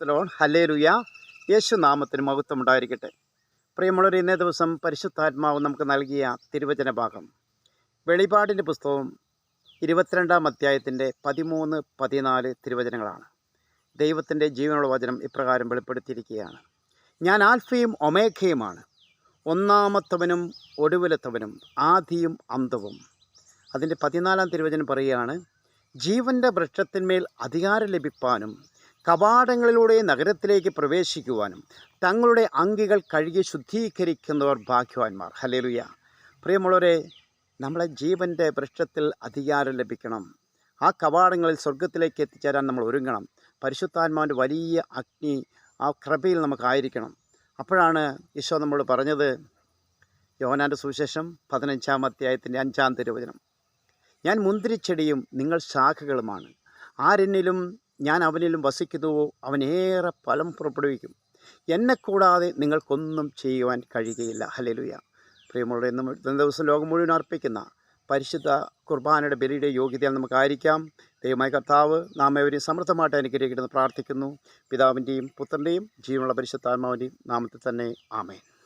സ്ലോൺ യേശു നാമത്തിന് മഹത്വം ഉണ്ടായിരിക്കട്ടെ പ്രിയമുള്ളവർ ഇന്നേ ദിവസം പരിശുദ്ധാത്മാവ് നമുക്ക് നൽകിയ തിരുവചന ഭാഗം. വെളിപാടിന്റെ പുസ്തകം ഇരുപത്തിരണ്ടാം അധ്യായത്തിന്റെ പതിമൂന്ന് പതിനാല് തിരുവചനങ്ങളാണ്. ദൈവത്തിന്റെ ജീവനുള്ള വചനം ഇപ്രകാരം വെളിപ്പെടുത്തിയിരിക്കുകയാണ്. ഞാൻ ആൽഫയും ഒമേഖയുമാണ്. ഒന്നാമത്തവനും ഒടുവിലത്തവനും ആദിയും അന്തവും അതിന്റെ പതിനാലാം തിരുവചനം പറയുകയാണ് ജീവന്റെ വൃക്ഷത്തിന്മേൽ അധികാരം ലഭിപ്പാനും കവാടങ്ങളിലൂടെ നഗരത്തിലേക്ക് പ്രവേശിക്കുവാനും തങ്ങളുടെ അങ്കികൾ കഴുകി ശുദ്ധീകരിക്കുന്നവർ ഭാഗ്യവാന്മാർ. ഹലേലുയ പ്രിയമുള്ളവരെ നമ്മളെ ജീവന്റെ വൃക്ഷത്തിൽ അധികാരം ലഭിക്കണം. ആ കവാടങ്ങളിൽ സ്വർഗത്തിലേക്ക് എത്തിച്ചേരാൻ നമ്മൾ ഒരുങ്ങണം. പരിശുദ്ധാത്മാവിന്റെ വലിയ അഗ്നി ആ കൃപയിൽ നമുക്കായിരിക്കണം. അപ്പോഴാണ് ഈശോ നമ്മൾ പറഞ്ഞത് യോഹനാന്റെ സുവിശേഷം പതിനഞ്ചാം അധ്യായത്തിന്റെ അഞ്ചാം തിരുവചനം. ഞാൻ മുന്തിരിച്ചെടിയും നിങ്ങൾ ശാഖകളുമാണ്. ആരെന്നിലും ഞാൻ അവനിലും വസിക്കുന്നുവോ? അവനേറെ ഫലം പുറപ്പെടുവിക്കും. എന്നെ കൂടാതെ നിങ്ങൾക്കൊന്നും ചെയ്യുവാൻ കഴിയുകയില്ല. ഹലലുയ പ്രിയമുള്ള ഇന്ന് ദിവസം ലോകം മുഴുവൻ അർപ്പിക്കുന്ന പരിശുദ്ധ കുർബാനയുടെ ബലിയുടെ യോഗ്യതയിൽ നമുക്കായിരിക്കാം ദൈവമായ കർത്താവ് നാം ഏവരെയും സമൃദ്ധമായിട്ട് അനുഗ്രഹിക്കണമെന്ന് പ്രാർത്ഥിക്കുന്നു. പിതാവിന്റെയും പുത്രന്റെയും ജീവനുള്ള പരിശുദ്ധാത്മാവിന്റെയും നാമത്തിൽ തന്നെ ആമേൻ.